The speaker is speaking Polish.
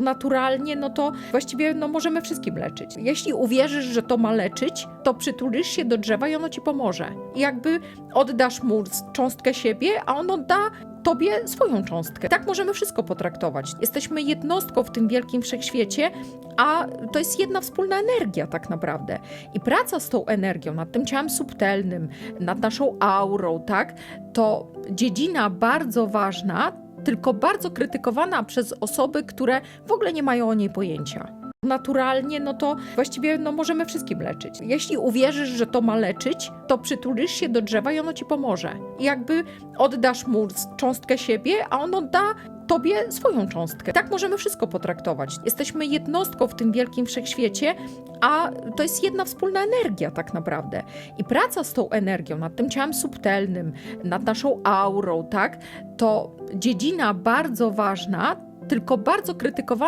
naturalnie, no to właściwie no, możemy wszystkim leczyć. Jeśli uwierzysz, że to ma leczyć, to przytulisz się do drzewa i ono ci pomoże. I jakby oddasz mu cząstkę siebie, a on odda tobie swoją cząstkę. Tak możemy wszystko potraktować. Jesteśmy jednostką w tym wielkim wszechświecie, a to jest jedna wspólna energia tak naprawdę. I praca z tą energią, nad tym ciałem subtelnym, nad naszą aurą, tak, to dziedzina bardzo ważna, tylko bardzo krytykowana przez osoby, które w ogóle nie mają o niej pojęcia. Naturalnie, no to właściwie no, możemy wszystkim leczyć. Jeśli uwierzysz, że to ma leczyć, to przytulisz się do drzewa i ono ci pomoże. I jakby oddasz mu cząstkę siebie, a on odda tobie swoją cząstkę. Tak możemy wszystko potraktować. Jesteśmy jednostką w tym wielkim wszechświecie, a to jest jedna wspólna energia tak naprawdę. I praca z tą energią, nad tym ciałem subtelnym, nad naszą aurą, tak, to dziedzina bardzo ważna, tylko bardzo krytykowana